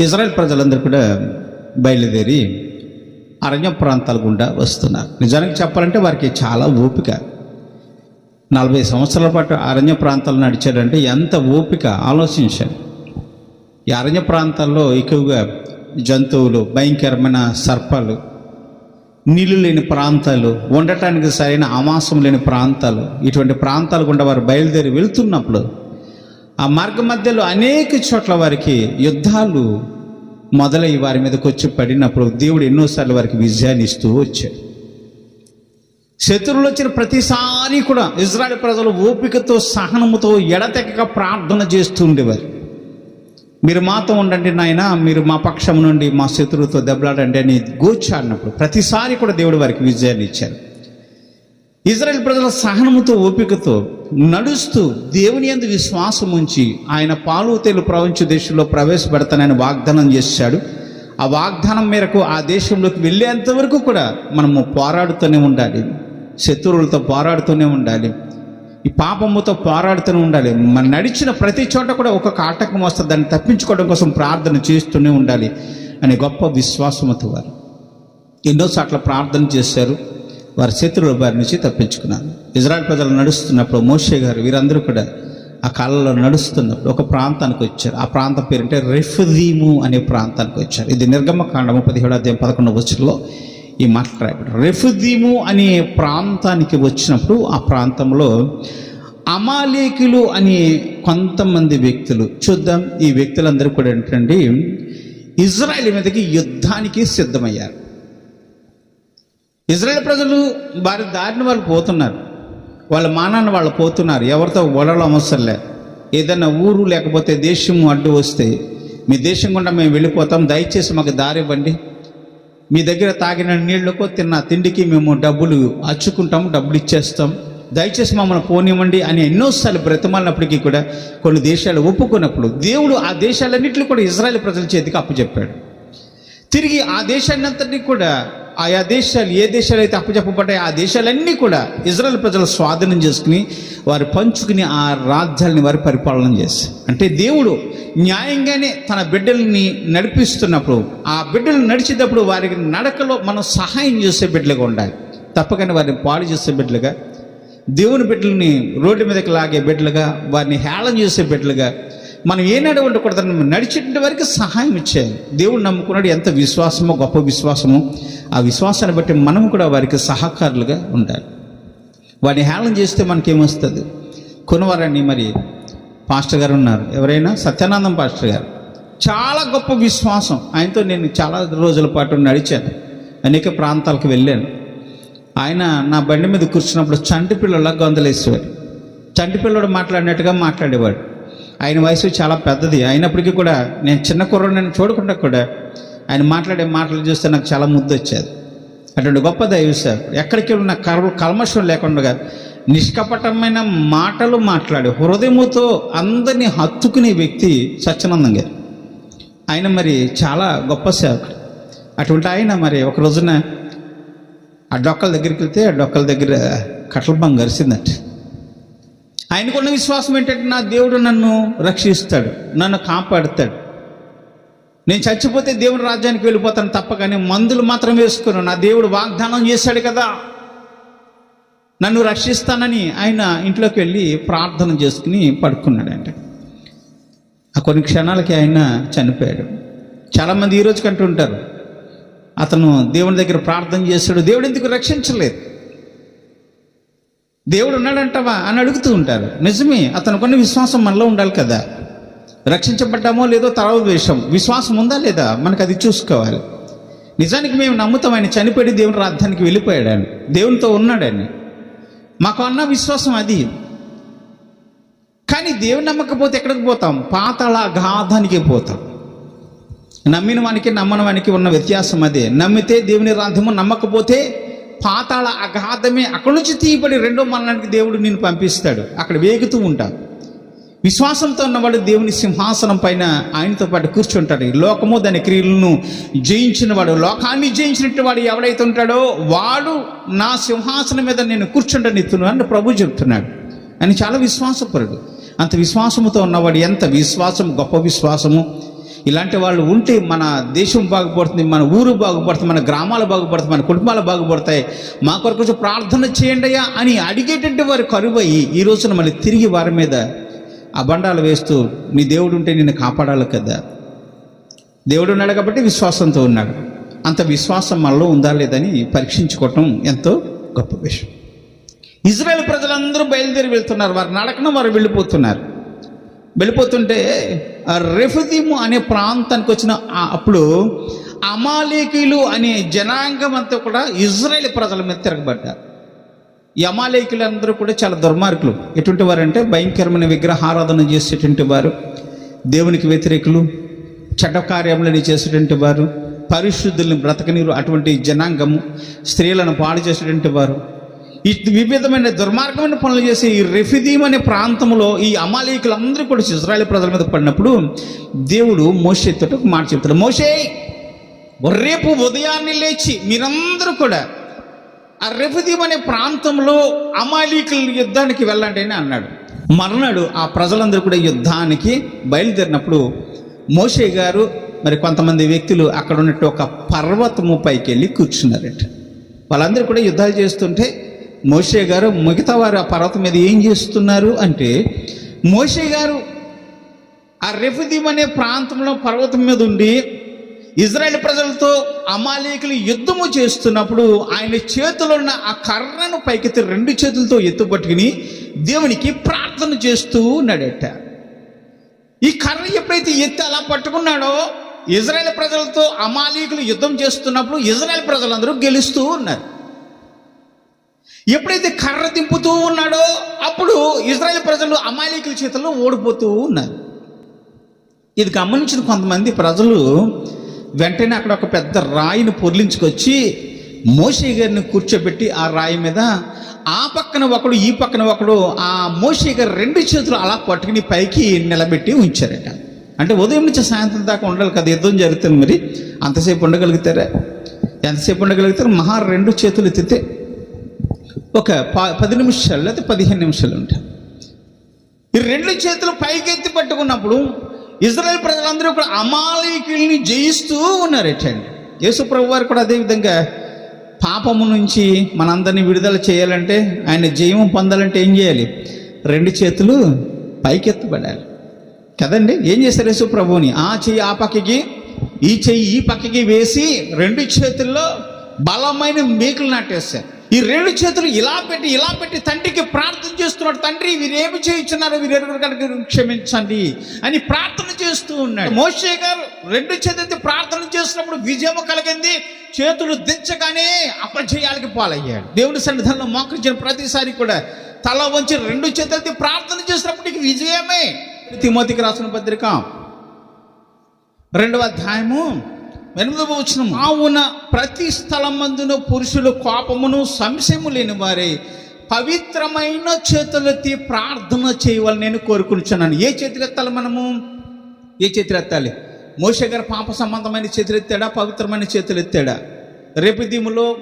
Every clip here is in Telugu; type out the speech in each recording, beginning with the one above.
ఇజ్రాయెల్ ప్రజలందరూ కూడా బయలుదేరి అరణ్య ప్రాంతాల గుండా వస్తున్నారు. నిజానికి చెప్పాలంటే వారికి చాలా ఓపిక. నలభై సంవత్సరాల పాటు అరణ్య ప్రాంతాలు నడిచాడంటే ఎంత ఓపిక ఆలోచించాను ఈ అరణ్య ప్రాంతాల్లో ఎక్కువగా జంతువులు భయంకరమైన సర్పాలు నీళ్ళు లేని ప్రాంతాలు ఉండటానికి సరైన ఆమాసం లేని ప్రాంతాలు ఇటువంటి ప్రాంతాలు గుండా వారు బయలుదేరి వెళ్తున్నప్పుడు ఆ మార్గ మధ్యలో అనేక చోట్ల వారికి యుద్ధాలు మొదలై వారి మీదకి వచ్చి పడినప్పుడు దేవుడు ఎన్నోసార్లు వారికి విజయాన్ని ఇస్తూ వచ్చాడు. శత్రువులు వచ్చిన ప్రతిసారి కూడా ఇజ్రాయల్ ప్రజలు ఓపికతో సహనముతో ఎడతెగక ప్రార్థన చేస్తూ ఉండేవారు. మీరు మాతో ఉండండి నాయన మీరు మా పక్షం నుండి మా శత్రువుతో దెబ్బలాడండి అని గూర్చాడినప్పుడు ప్రతిసారి కూడా దేవుడు వారికి విజయాన్ని ఇచ్చారు. ఇజ్రాయెల్ ప్రజల సహనముతో ఓపికతో నడుస్తూ దేవుని యందు విశ్వాసం ఉంచి ఆయన పాలు తేలు ప్రపంచ దేశంలో ప్రవేశపెడతానని వాగ్దానం చేశాడు. ఆ వాగ్దానం మేరకు ఆ దేశంలోకి వెళ్ళేంత వరకు కూడా మనము పోరాడుతూనే ఉండాలి. శత్రువులతో పోరాడుతూనే ఉండాలి. ఈ పాపముతో పోరాడుతూనే ఉండాలి. మనం నడిచిన ప్రతి చోట కూడా ఒక్కొక్క ఆటంకం వస్తుంది. దాన్ని తప్పించుకోవడం కోసం ప్రార్థన చేస్తూనే ఉండాలి. అనే గొప్ప విశ్వాసముతో వారు. ఎన్నోసార్లు ప్రార్థన చేశారు. వారి శత్రువుల బారి నుంచి తప్పించుకున్నారు ఇజ్రాయల్ ప్రజలు నడుస్తున్నప్పుడు మోషే గారు వీరందరూ కూడా ఆ కాలంలో నడుస్తున్నప్పుడు ఒక ప్రాంతానికి వచ్చారు. ఆ ప్రాంతం పేరంటే రెఫదీము అనే ప్రాంతానికి వచ్చారు. ఇది నిర్గమకాండము పదిహేడు అధ్యాయం పదకొండవ వచ్చులో ఈ మాట్లాడారు రెఫదీము అనే ప్రాంతానికి వచ్చినప్పుడు ఆ ప్రాంతంలో అమాలేకులు అనే కొంతమంది వ్యక్తులు చూద్దాం ఈ వ్యక్తులందరూ కూడా ఏంటంటే ఇజ్రాయెల్ మీదకి యుద్ధానికి సిద్ధమయ్యారు. ఇజ్రాయేల్ ప్రజలు వారి దారిని వాళ్ళు పోతున్నారు. వాళ్ళ మానాన్ని వాళ్ళు పోతున్నారు. ఎవరితో గొడవలు అవసరంలే ఏదైనా ఊరు లేకపోతే దేశం అడ్డు వస్తే మీ దేశం గుండా మేము వెళ్ళిపోతాం. దయచేసి మాకు దారి ఇవ్వండి. మీ దగ్గర తాగిన నీళ్ళకు తిన్న తిండికి మేము డబ్బులు అచ్చుకుంటాం డబ్బులు ఇచ్చేస్తాం. దయచేసి మమ్మల్ని పోనివ్వండి అని ఎన్నోసార్లు బ్రతమాలినప్పటికీ కూడా కొన్ని దేశాలు ఒప్పుకున్నప్పుడు దేవుడు ఆ దేశాలన్నింటినీ కూడా ఇజ్రాయెల్ ప్రజల చేతికి అప్పచెప్పాడు. తిరిగి ఆ దేశాన్ని అంతటినీ కూడా ఆయా దేశాలు ఏ దేశాలు అయితే అప్పచెప్పబడ్డాయో ఆ దేశాలన్నీ కూడా ఇజ్రాయెల్ ప్రజలు స్వాధీనం చేసుకుని వారు పంచుకుని ఆ రాజ్యాలని వారు పరిపాలన చేసి అంటే దేవుడు న్యాయంగానే తన బిడ్డల్ని నడిపిస్తున్నప్పుడు ఆ బిడ్డలు నడిచేటప్పుడు వారికి నడకలో మనం సహాయం చేసే బిడ్డలుగా ఉండాలి. తప్పకుండా వారిని పాడు చేసే బిడ్డలుగా దేవుని బిడ్డల్ని రోడ్డు మీదకి లాగే బిడ్డలుగా వారిని హేళన చేసే బిడ్డలుగా మనం ఏనాడు ఉండకూడదని నడిచేట వరకు సహాయం ఇచ్చేయాలి. దేవుడు నమ్ముకున్నాడు ఎంత విశ్వాసమో గొప్ప విశ్వాసమో ఆ విశ్వాసాన్ని బట్టి మనం కూడా వారికి సహకారులుగా ఉండాలి. వాడిని హేళన చేస్తే మనకేమొస్తుంది? కొనవారండి మరి పాస్టర్ గారు ఉన్నారు. ఎవరైనా? సత్యానందం పాస్టర్ గారు. చాలా గొప్ప విశ్వాసం. ఆయనతో నేను చాలా రోజుల పాటు నడిచాను. అనేక ప్రాంతాలకు వెళ్ళాను. ఆయన నా బండి మీద కూర్చున్నప్పుడు చంటి పిల్లల గొంతలేసేవాడు చంటి పిల్లడు మాట్లాడినట్టుగా మాట్లాడేవాడు. ఆయన వయసు చాలా పెద్దది. అయినప్పటికీ కూడా నేను చిన్న కుర్రని చూడకుండా కూడా ఆయన మాట్లాడే మాటలు చూస్తే నాకు చాలా ముద్దు వచ్చేది. అటువంటి గొప్ప దైవ ఎక్కడికి వెళ్ళిన కర్మ కల్మషం లేకుండా నిష్కపటమైన మాటలు మాట్లాడి హృదయముతో అందరినీ హత్తుకునే వ్యక్తి సత్యనందం గారు. ఆయన మరి చాలా గొప్ప సేవకుడు. అటువంటి ఆయన మరి ఒక రోజున ఆ డొక్కల దగ్గరికి వెళ్తే ఆ డొక్కల దగ్గర కట్ల బంగ్ గరిసిందట ఆయనకున్న విశ్వాసం ఏంటంటే నా దేవుడు నన్ను రక్షిస్తాడు నన్ను కాపాడుతాడు. నేను చచ్చిపోతే దేవుడి రాజ్యానికి వెళ్ళిపోతాను తప్ప కానీ మందులు మాత్రం వేసుకుని నా దేవుడు వాగ్దానం చేశాడు కదా. నన్ను రక్షిస్తానని ఆయన ఇంట్లోకి వెళ్ళి ప్రార్థన చేసుకుని పడుకున్నాడు అంటే ఆ కొన్ని క్షణాలకి ఆయన చనిపోయాడు. చాలామంది ఈ రోజు కంటుంటారు. అతను దేవుని దగ్గర ప్రార్థన చేశాడు. దేవుడు ఎందుకు రక్షించలేదు? దేవుడు ఉన్నాడంటావా అని అడుగుతూ ఉంటారు. నిజమే అతను కొన్ని విశ్వాసం మనలో ఉండాలి కదా. రక్షించబడ్డామో లేదో తర్వాత విషయం విశ్వాసం ఉందా లేదా? మనకు అది చూసుకోవాలి. నిజానికి మేము నమ్ముతాం ఆయన చనిపోయి దేవుని రాజ్యానికి వెళ్ళిపోయాడని దేవునితో ఉన్నాడని. మాకు అన్న విశ్వాసం అది. కానీ దేవుని నమ్మకపోతే ఎక్కడికి పోతాం? పాతళ గాధానికి పోతాం. నమ్మిన వానికి నమ్మని వానికి ఉన్న వ్యత్యాసం అదే. నమ్మితే దేవుని రాధ్యము నమ్మకపోతే పాతాళ అగాధమే అక్కడి నుంచి తీయబడి రెండో మరణానికి దేవుడు నిన్ను పంపిస్తాడు. అక్కడ వేగుతూ ఉంటాడు. విశ్వాసంతో ఉన్నవాడు దేవుని సింహాసనం పైన ఆయనతో పాటు కూర్చుంటాడు. ఈ లోకము దాని క్రియలను జయించిన వాడు లోకాన్ని జయించినట్టు వాడు ఎవడైతే ఉంటాడో వాడు నా సింహాసనం మీద నేను కూర్చుంటనిస్తున్నాను అని ప్రభు చెప్తున్నాడు. అని చాలా విశ్వాసపరుడు. అంత విశ్వాసముతో ఉన్నవాడు ఎంత విశ్వాసం గొప్ప విశ్వాసము ఇలాంటి వాళ్ళు ఉంటే మన దేశం బాగుపడుతుంది మన ఊరు బాగుపడుతుంది మన గ్రామాలు బాగుపడుతుంది మన కుటుంబాలు బాగుపడతాయి. మా కొరకు కొంచెం ప్రార్థన చేయండి అయ్యా అని అడిగేటువంటి వారు కరువయ్యి ఈ రోజున మళ్ళీ తిరిగి వారి మీద అబండాలు వేస్తూ నీ దేవుడు ఉంటే నిన్ను కాపాడాలి కదా. దేవుడు ఉన్నాడు కాబట్టి విశ్వాసంతో ఉన్నాడు. అంత విశ్వాసం మనలో ఉందా లేదని పరీక్షించుకోవటం ఎంతో గొప్ప విషయం. ఇజ్రాయెల్ ప్రజలందరూ బయలుదేరి వెళ్తున్నారు. వారి నడకన వారు వెళ్ళిపోతున్నారు. వెళ్ళిపోతుంటే రెఫదీము అనే ప్రాంతానికి వచ్చిన అప్పుడు అమాలేకీలు అనే జనాంగం అంతా కూడా ఇజ్రాయేల్ ప్రజల మీద తిరగబడ్డారు. ఈ అమాలేకులు అందరూ కూడా చాలా దుర్మార్గులు. ఎటువంటి వారంటే భయంకరమైన విగ్రహారాధన చేసేటువంటి వారు దేవునికి వ్యతిరేకులు చెడ్డ కార్యములని చేసేటువంటి వారు పరిశుద్ధుల్ని బ్రతకనీరు అటువంటి జనాంగము స్త్రీలను పాడు చేసేటువంటి వారు ఈ వివిధమైన దుర్మార్గమైన పనులు చేసే ఈ రెఫిదీం అనే ప్రాంతంలో ఈ అమాలీకులందరూ కూడా ఇజ్రాయల్ ప్రజల మీద పడినప్పుడు దేవుడు మోషేతో ఒక మాట చెప్తాడు. మోషే రేపు ఉదయాన్నే లేచి మీరందరూ కూడా ఆ రెఫదీం అనే ప్రాంతంలో అమాలీకుల యుద్ధానికి వెళ్ళండి అని అన్నాడు. మర్నాడు ఆ ప్రజలందరూ కూడా యుద్ధానికి బయలుదేరినప్పుడు మోషే గారు మరి కొంతమంది వ్యక్తులు అక్కడ ఉన్నట్టు ఒక పర్వతము పైకి వెళ్ళి కూర్చున్నారట. వాళ్ళందరూ కూడా యుద్ధాలు చేస్తుంటే మోషే గారు మిగతా వారు ఆ పర్వతం మీద ఏం చేస్తున్నారు అంటే మోషే గారు ఆ రెఫుదీమ్ అనే ప్రాంతంలో పర్వతం మీద ఉండి ఇజ్రాయెల్ ప్రజలతో అమాలేకులు యుద్ధము చేస్తున్నప్పుడు ఆయన చేతిలో ఉన్న ఆ కర్రను పైకెత్తి రెండు చేతులతో ఎత్తుపట్టుకుని దేవునికి ప్రార్థన చేస్తూ ఉన్నాడట. ఈ కర్ర ఎప్పుడైతే ఎత్తి అలా పట్టుకున్నాడో ఇజ్రాయెల్ ప్రజలతో అమాలీకులు యుద్ధం చేస్తున్నప్పుడు ఇజ్రాయెల్ ప్రజలందరూ గెలుస్తూ ఉన్నారు. ఎప్పుడైతే కర్ర దింపుతూ ఉన్నాడో అప్పుడు ఇజ్రాయెల్ ప్రజలు అమాయకుల చేతుల్లో ఓడిపోతూ ఉన్నారు. ఇది గమనించిన కొంతమంది ప్రజలు వెంటనే అక్కడ ఒక పెద్ద రాయిని పొర్లించుకొచ్చి మోషే గారిని కూర్చోబెట్టి ఆ రాయి మీద ఆ పక్కన ఒకడు ఈ పక్కన ఒకడు ఆ మోషే గారు రెండు చేతులు అలా పట్టుకుని పైకి నిలబెట్టి ఉంచారట. అంటే ఉదయం నుంచి సాయంత్రం దాకా ఉండాలి కదా యుద్ధం జరుగుతుంది మరి. అంతసేపు ఉండగలుగుతారా? ఎంతసేపు ఉండగలుగుతారు? మహా రెండు చేతులు ఎత్తితే ఒక ప- పది నిమిషాలు లేకపోతే పదిహేను నిమిషాలు ఉంటాయి. ఈ రెండు చేతులు పైకెత్తి పట్టుకున్నప్పుడు ఇజ్రాయెల్ ప్రజలందరూ కూడా అమాలయకుల్ని జయిస్తూ ఉన్నారు ఎట్టండి యేసు వారు కూడా అదేవిధంగా పాపము నుంచి మనందరినీ విడుదల చేయాలంటే ఆయన జయము పొందాలంటే ఏం చేయాలి? రెండు చేతులు పైకెత్తబడాలి కదండి? ఏం చేశారు యేసుప్రభుని ఆ చెయ్యి ఆ పక్కకి ఈ చెయ్యి ఈ పక్కకి వేసి రెండు చేతుల్లో బలమైన మేకులు నాటేస్తారు ఈ రెండు చేతులు ఇలా పెట్టి ఇలా పెట్టి తండ్రికి ప్రార్థన చేస్తున్నాడు. తండ్రి వీరేమి చేయించున్నారు వీరెరుగురు కనుక క్షమించండి అని ప్రార్థన చేస్తూ ఉన్నాడు. మోషే గారు రెండు చేతులతో ప్రార్థన చేస్తున్నప్పుడు విజయము కలిగింది. చేతులు దించగానే అపజయాలకి పాలయ్యాడు. దేవుని సన్నిధానంలో మోకరించిన ప్రతిసారి కూడా తల వంచి రెండు చేతులతో ప్రార్థన చేసినప్పుడు నీకు విజయమే. తిమోతికి రాసిన పత్రిక రెండవ అధ్యాయము ఎనిమిదవ వచ్చిన ఆవున ప్రతి స్థలమందున పురుషులు కోపమును సంశయము లేని వారే పవిత్రమైన చేతులెత్తి ప్రార్థన చేయవాలని నేను కోరుకుంటున్నాను ఏ చేతులెత్తాలి మనము? ఏ చేతులెత్తాలి? మోషే గారు పాప సంబంధమైన చేతులెత్తాడా? పవిత్రమైన చేతులెత్తాడా? రేపు దీములో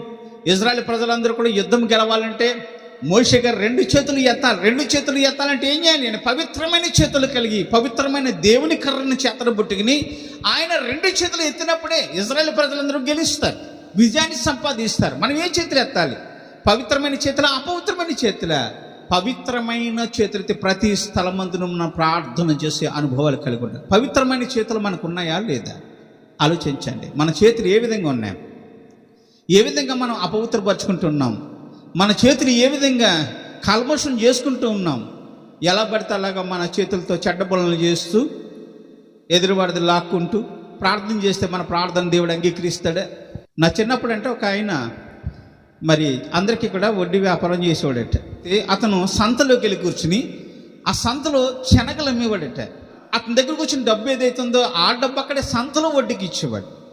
ఇజ్రాయెల్ ప్రజలందరూ కూడా యుద్ధం గెలవాలంటే మోషే గారు రెండు చేతులు ఎత్తాలి. రెండు చేతులు ఎత్తాలంటే ఏం చేయాలి? నేను పవిత్రమైన చేతులు కలిగి పవిత్రమైన దేవుని కర్రను చేతను పుట్టుకుని ఆయన రెండు చేతులు ఎత్తినప్పుడే ఇజ్రాయెల్ ప్రజలందరూ గెలుస్తారు. విజయాన్ని సంపాదిస్తారు. మనం ఏ చేతులు ఎత్తాలి? పవిత్రమైన చేతుల? అపవిత్రమైన చేతుల? పవిత్రమైన చేతులతో ప్రతి స్థలమందును మనం ప్రార్థన చేసే అనుభవాలు కలిగి ఉంటాయి పవిత్రమైన చేతులు మనకు ఉన్నాయా లేదా? ఆలోచించండి. మన చేతులు ఏ విధంగా ఉన్నాయి? ఏ విధంగా మనం అపవిత్రపరుచుకుంటున్నాం? మన చేతులు ఏ విధంగా కల్మషం చేసుకుంటూ ఉన్నాం? ఎలా పడితే అలాగా మన చేతులతో చెడ్డ చేస్తూ ఎదురువాడిది లాక్కుంటూ ప్రార్థన చేస్తే మన ప్రార్థన దేవుడు అంగీకరిస్తాడే? నా చిన్నప్పుడు అంటే ఒక ఆయన మరి అందరికీ కూడా వడ్డీ వ్యాపారం చేసేవాడట. ఏ అతను సంతలోకి వెళ్ళి కూర్చుని ఆ సంతలో శనగలు అమ్మేవాడట. అతని దగ్గర కూర్చుని డబ్బు ఏదైతుందో ఆ డబ్బు అక్కడే సంతలో వడ్డీకి ఇచ్చేవాడు.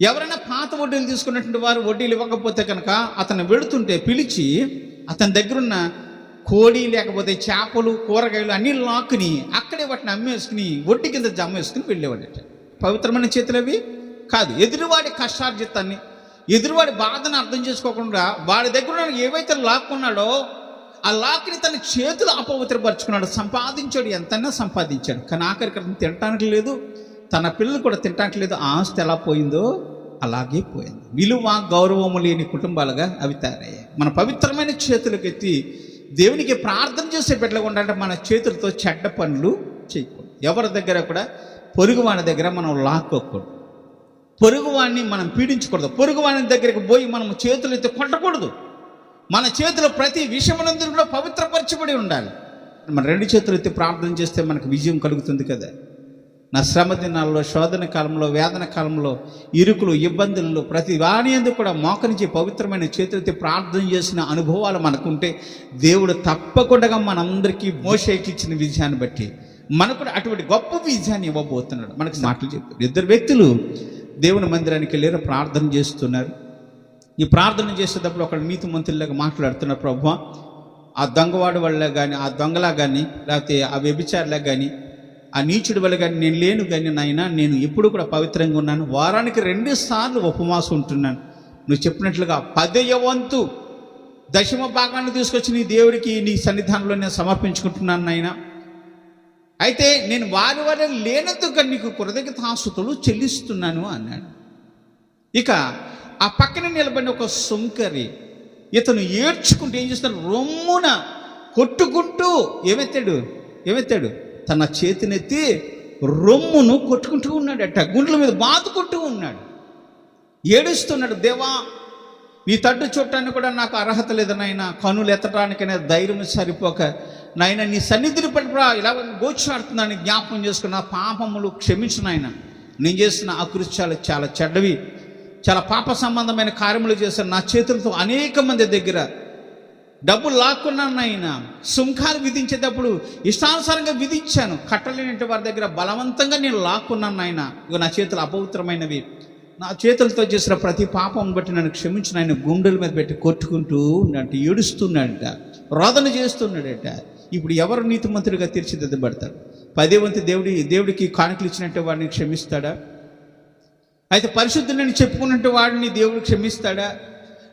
ఎవరైనా పాత వడ్డీలు తీసుకున్నటువంటి వారు వడ్డీలు ఇవ్వకపోతే కనుక అతను వెళుతుంటే పిలిచి అతని దగ్గరున్న కోడి లేకపోతే చేపలు కూరగాయలు అన్ని లాక్కుని అక్కడే వాటిని అమ్మేసుకుని వడ్డీ కింద జమ వేసుకుని వెళ్ళేవాడట పవిత్రమైన చేతులు అవి? కాదు. ఎదురువాడి కష్టార్జితాన్ని ఎదురువాడి బాధను అర్థం చేసుకోకుండా వాడి దగ్గర ఉన్న ఏవైతే లాక్కున్నాడో ఆ లాక్ని తన చేతులు అపవిత్రపరుచుకున్నాడు. సంపాదించాడు. ఎంతైనా సంపాదించాడు. కానీ ఆఖరికి తినటానికి లేదు. తన పిల్లలు కూడా తినటానికి లేదు. ఆస్తి ఎలా పోయిందో అలాగే పోయింది. విలువ గౌరవము లేని కుటుంబాలుగా అవి తయారయ్యాయి. మన పవిత్రమైన చేతులకు ఎత్తి దేవునికి ప్రార్థన చేసే పెట్టకుండా మన చేతులతో చెడ్డ పనులు చేయకూడదు. ఎవరి దగ్గర కూడా పొరుగువాని దగ్గర మనం లాక్కోకూడదు. పొరుగువాణ్ణి మనం పీడించకూడదు. పొరుగువాణి దగ్గరికి పోయి మనం చేతులు ఎత్తి కొట్టకూడదు. మన చేతిలో ప్రతి విషయమునందరూ కూడా పవిత్రపరచబడి ఉండాలి. మన రెండు చేతులు ఎత్తి ప్రార్థన చేస్తే మనకు విజయం కలుగుతుంది కదా. నా శ్రమ దినాల్లో శోధన కాలంలో వేదన కాలంలో ఇరుకులు ఇబ్బందుల్లో ప్రతి వాణి ఎందుకు కూడా మోకరించి పవిత్రమైన చేతులతో ప్రార్థన చేసిన అనుభవాలు మనకుంటే దేవుడు తప్పకుండా మనందరికీ మోషేకి ఇచ్చిన విజయాన్ని బట్టి మనకు కూడా అటువంటి గొప్ప విజయాన్ని ఇవ్వబోతున్నాడు. మనకు మాటలు చెప్పారు. ఇద్దరు వ్యక్తులు దేవుని మందిరానికి వెళ్ళారు ప్రార్థన చేస్తున్నారు. ఈ ప్రార్థన చేసేటప్పుడు ఒక మీతి మంత్రులాగా మాట్లాడుతున్నారు ప్రభు ఆ దొంగవాడు వాళ్ళ కానీ ఆ దొంగలా కానీ లేకపోతే ఆ వ్యభిచారులా కానీ ఆ నీచుడి వల్ల కానీ నేను లేను కానీ నాయన నేను ఎప్పుడు కూడా పవిత్రంగా ఉన్నాను. వారానికి రెండు సార్లు ఉపవాసం ఉంటున్నాను. నువ్వు చెప్పినట్లుగా పదయ వంతు దశమ భాగాన్ని తీసుకొచ్చి నీ దేవుడికి నీ సన్నిధానంలో నేను సమర్పించుకుంటున్నాను నాయన. అయితే నేను వారి వల్ల లేనందుకు నీకు కృతజ్ఞతాసుతులు చెల్లిస్తున్నాను అన్నాడు. ఇక ఆ పక్కన నిలబడిన ఒక సుంకరి ఇతను ఏడ్చుకుంటూ ఏం చేస్తాడు రొమ్మున కొట్టుకుంటూ ఏమెత్తాడు? ఏమెత్తాడు? తన చేతినెత్తి రొమ్మును కొట్టుకుంటూ ఉన్నాడట. గుండెల మీద బాదుకుంటూ ఉన్నాడు. ఏడుస్తున్నాడు దేవా నీ తట్టు చూడటానికి కూడా నాకు అర్హత లేదు నాయన. కనులు ఎత్తడానికైనా ధైర్యం సరిపోక. నాయన నీ సన్నిధిని పట్టుకురా ఇలా గోచాడుతున్నాను జ్ఞాపకం చేసుకున్న పాపములు క్షమించు నాయన. నేను చేసిన అకృత్యాలు చాలా చెడ్డవి. చాలా పాప సంబంధమైన కార్యములు చేశాను నా చేతులతో అనేక మంది దగ్గర డబ్బు లాక్కున్నాను ఆయన సుంకాలు విధించేటప్పుడు ఇష్టానుసారంగా విధించాను. కట్టలేని వారి దగ్గర బలవంతంగా నేను లాక్కున్నాను ఆయన ఇక నా చేతులు అపవిత్రమైనవి. నా చేతులతో చేసిన ప్రతి పాపం బట్టి నన్ను క్షమించిన ఆయన గుండెల మీద పెట్టి కొట్టుకుంటూ ఉన్నట్టు ఏడుస్తున్నాడట రోదన చేస్తున్నాడట ఇప్పుడు ఎవరు నీతిమంతుడిగా తీర్చిదిద్దబడతాడు పదే వంతు దేవుడి దేవుడికి కానుకలు ఇచ్చినట్టు వాడిని క్షమిస్తాడా? అయితే పరిశుద్ధులని చెప్పుకున్నట్టు వాడిని దేవుడు క్షమిస్తాడా?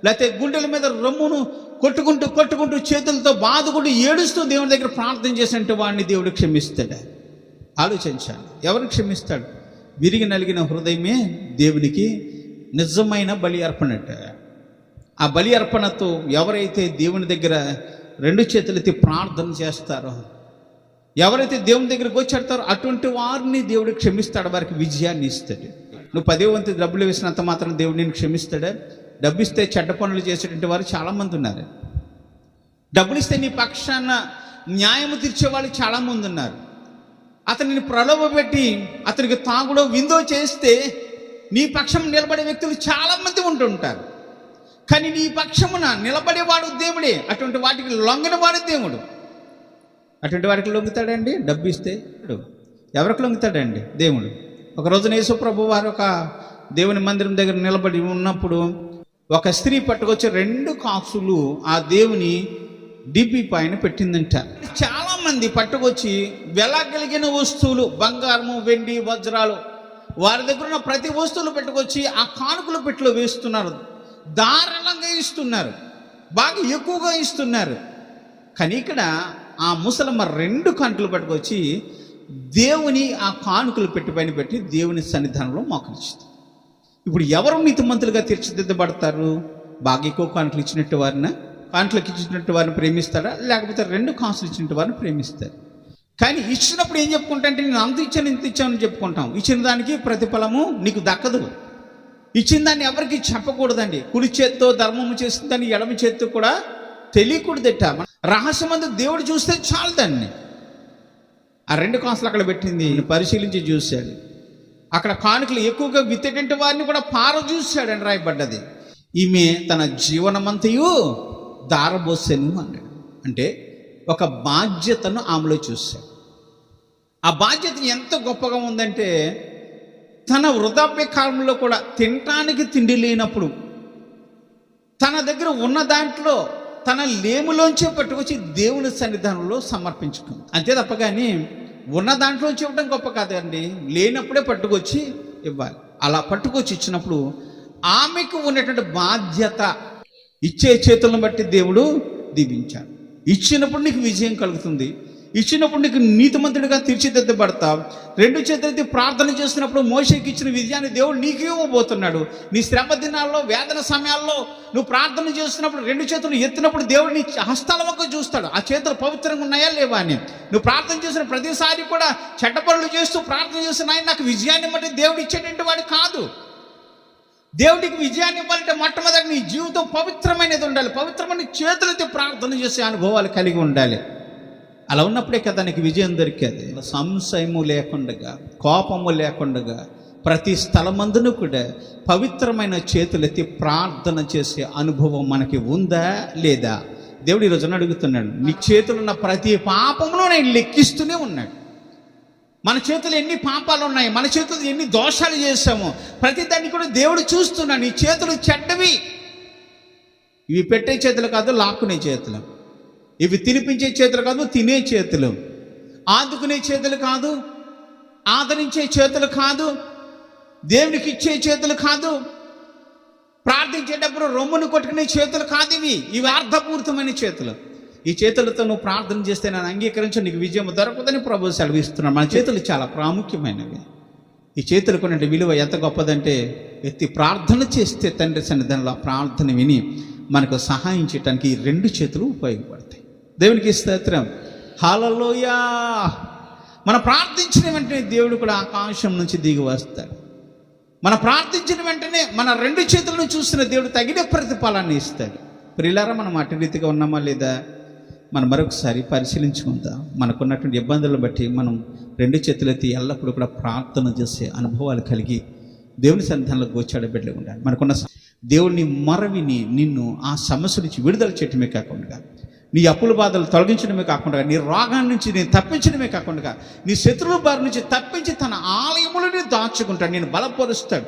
లేకపోతే గుండెల మీద రొమ్మును కొట్టుకుంటూ కొట్టుకుంటూ చేతులతో బాధకుంటూ ఏడుస్తూ దేవుని దగ్గర ప్రార్థన చేసినట్టు వాడిని దేవుడు క్షమిస్తాడు. ఆలోచించాలి. ఎవరు క్షమిస్తాడు? విరిగి నలిగిన హృదయమే దేవునికి నిజమైన బలి అర్పణట. ఆ బలి అర్పణతో ఎవరైతే దేవుని దగ్గర రెండు చేతులెత్తి ప్రార్థన చేస్తారో ఎవరైతే దేవుని దగ్గరికి వచ్చేడతారో అటువంటి వారిని దేవుడు క్షమిస్తాడు వారికి విజయాన్ని ఇస్తాడు. నువ్వు పదే వంతు డబ్బులు వేసినంత మాత్రం దేవుడు నేను క్షమిస్తాడా? డబ్బిస్తే చెడ్డ పనులు చేసేటువంటి వారు చాలామంది ఉన్నారు. డబ్బులు ఇస్తే నీ పక్షాన న్యాయము తీర్చే వాళ్ళు చాలామంది ఉన్నారు. అతనిని ప్రలోభపెట్టి అతనికి తాగుడో విందో చేస్తే నీ పక్షం నిలబడే వ్యక్తులు చాలామంది ఉంటుంటారు. కానీ నీ పక్షమున నిలబడేవాడు దేవుడే. అటువంటి వాటికి లొంగని వాడు దేవుడు. అటువంటి వారికి లొంగుతాడండి? డబ్బు ఇస్తే ఎవరికి లొంగుతాడండి? దేవుడు. ఒక రోజున యేసుప్రభు వారు ఒక దేవుని మందిరం దగ్గర నిలబడి ఉన్నప్పుడు ఒక స్త్రీ పట్టుకొచ్చి రెండు కాసులు ఆ దేవుని డిపి పైన పెట్టిందంట. చాలా మంది పట్టుకొచ్చి వెలగలిగిన వస్తువులు బంగారము వెండి వజ్రాలు వారి దగ్గర ఉన్న ప్రతి వస్తువులు పెట్టుకొచ్చి ఆ కానుకల పెట్టిలో వేస్తున్నారు. దారుణంగా ఇస్తున్నారు. బాగా ఎక్కువగా ఇస్తున్నారు. కానీ ఇక్కడ ఆ ముసలమ్మ రెండు కంటలు పట్టుకొచ్చి దేవుని ఆ కానుకలు పెట్టి పైన పెట్టి దేవుని సన్నిధానంలో మోకరించింది ఇప్పుడు ఎవరు నీతిమంతులుగా తీర్చిదిద్దబడతారు? బాగా కాంట్లు ఇచ్చినట్టు వారిన? కాంట్లకు ఇచ్చినట్టు వారిని ప్రేమిస్తారా లేకపోతే రెండు కాసులు ఇచ్చినట్టు వారిని ప్రేమిస్తారు కానీ ఇచ్చినప్పుడు ఏం చెప్పుకుంటా అంటే నేను అంత ఇచ్చాను ఇంత ఇచ్చానని చెప్పుకుంటాం. ఇచ్చిన దానికి ప్రతిఫలము నీకు దక్కదు. ఇచ్చిన దాన్ని ఎవరికి చెప్పకూడదండి. కుడి చేత్తో ధర్మము చేసిన దాన్ని ఎడమ చేత్తో కూడా తెలియకూడదట. రహస్యమందు దేవుడు చూస్తే చాలు దాన్ని. ఆ రెండు కాసులు అక్కడ పెట్టింది. పరిశీలించి చూశాడు. అక్కడ కానుకలు ఎక్కువగా విత్తేటంటే వారిని కూడా పారజూశాడని రాయబడ్డది. ఈమె తన జీవనమంతయు దారబోసెను అన్నాడు. అంటే ఒక బాధ్యతను ఆమెలో చూశాడు. ఆ బాధ్యత ఎంత గొప్పగా ఉందంటే తన వృధాప్య కాలంలో కూడా తినటానికి తిండి లేనప్పుడు తన దగ్గర ఉన్న దాంట్లో తన లేములోంచే పట్టుకొచ్చి దేవుని సన్నిధానంలో సమర్పించుకుంది. అంతే తప్ప కానీ ఉన్న దాంట్లోంచి ఇవ్వడం గొప్ప కాదండి. లేనప్పుడే పట్టుకొచ్చి ఇవ్వాలి. అలా పట్టుకొచ్చి ఇచ్చినప్పుడు ఆమెకు ఉన్నటువంటి బాధ్యత ఇచ్చే చేతులను బట్టి దేవుడు దీవించాడు. ఇచ్చినప్పుడు నీకు విజయం కలుగుతుంది. ఇచ్చినప్పుడు నీకు నీతిమంతుడిగా తీర్చిదిద్దబడతావు రెండు చేతులైతే ప్రార్థన చేస్తున్నప్పుడు మోషకి ఇచ్చిన విజయాన్ని దేవుడు నీకు ఇవ్వబోతున్నాడు. నీ శ్రమ దినాల్లో వేదన సమయాల్లో నువ్వు ప్రార్థన చేస్తున్నప్పుడు రెండు చేతులు ఎత్తినప్పుడు దేవుడు నీ హస్తాల వంక చూస్తాడు. ఆ చేతులు పవిత్రంగా ఉన్నాయా లేవా అని. నువ్వు ప్రార్థన చేసిన ప్రతిసారి కూడా చెడ్డ పనులు చేస్తూ ప్రార్థన చేస్తున్న ఆయన నాకు విజయాన్ని బట్టి దేవుడు ఇచ్చేటువంటి వాడు కాదు. దేవుడికి విజయాన్ని ఇవ్వాలంటే మొట్టమొదటి నీ జీవితం పవిత్రమైనది ఉండాలి. పవిత్రమైన చేతులతో ప్రార్థన చేసే అనుభవాలు కలిగి ఉండాలి. అలా ఉన్నప్పుడే కదా నీకు విజయం దొరికేది. సంశయము లేకుండగా కోపము లేకుండగా ప్రతి స్థలమందును కూడా పవిత్రమైన చేతులెత్తి ప్రార్థన చేసే అనుభవం మనకి ఉందా లేదా? దేవుడు ఈ రోజున అడుగుతున్నాడు నీ చేతులున్న ప్రతి పాపమును నేను లెక్కిస్తూనే ఉన్నాడు. మన చేతులు ఎన్ని పాపాలు ఉన్నాయి మన చేతులు ఎన్ని దోషాలు చేశాము ప్రతి దాన్ని కూడా దేవుడు చూస్తున్నాడు నీ చేతులు చెడ్డవి. ఇవి పెట్టే చేతులు కాదు లాక్కునే చేతులు. ఇవి తినిపించే చేతులు కాదు తినే చేతులు. ఆదుకునే చేతులు కాదు ఆదరించే చేతులు కాదు దేవునికి ఇచ్చే చేతులు కాదు ప్రార్థించేటప్పుడు రొమ్మును కొట్టుకునే చేతులు కాదు ఇవి. ఇవి అర్థపూరితమైన చేతులు. ఈ చేతులతో నువ్వు ప్రార్థన చేస్తే నేను అంగీకరించి నీకు విజయం దొరకదని ప్రభు సెలవిస్తున్నాను మన చేతులు చాలా ప్రాముఖ్యమైనవి. ఈ చేతులు కొనే విలువ ఎంత గొప్పదంటే ఎత్తి ప్రార్థన చేస్తే తండ్రి సన్నిధానంలో ప్రార్థన విని మనకు సహాయం చేయడానికి ఈ రెండు చేతులు ఉపయోగపడతాయి. దేవునికి స్తోత్రం. హాలలోయా మనం ప్రార్థించిన వెంటనే దేవుడు కూడా ఆకాశం నుంచి దిగి వస్తాడు. మనం ప్రార్థించిన వెంటనే మన రెండు చేతులను చూసిన దేవుడు తగిన ప్రతిఫలాన్ని ఇస్తాడు. ప్రియులారా మనం అటు రీతిగా ఉన్నామా లేదా? మనం మరొకసారి పరిశీలించుకుందాం. మనకున్నటువంటి ఇబ్బందులను బట్టి మనం రెండు చేతులెత్తి ఎల్లప్పుడూ కూడా ప్రార్థన చేసే అనుభవాలు కలిగి దేవుని సన్నిధానంలో గోచాడ బిడ్డలు ఉండాలి. మనకున్న దేవుడిని మరవిని నిన్ను ఆ సమస్య నుంచి విడుదల చేయటమే కాకుండా నీ అప్పుల బాధలు తొలగించడమే కాకుండా నీ రోగాన్ని నుంచి నేను తప్పించడమే కాకుండా నీ శత్రువుల బారి నుంచి తప్పించి తన ఆలయములని దాచుకుంటాడు నేను బలపరుస్తాడు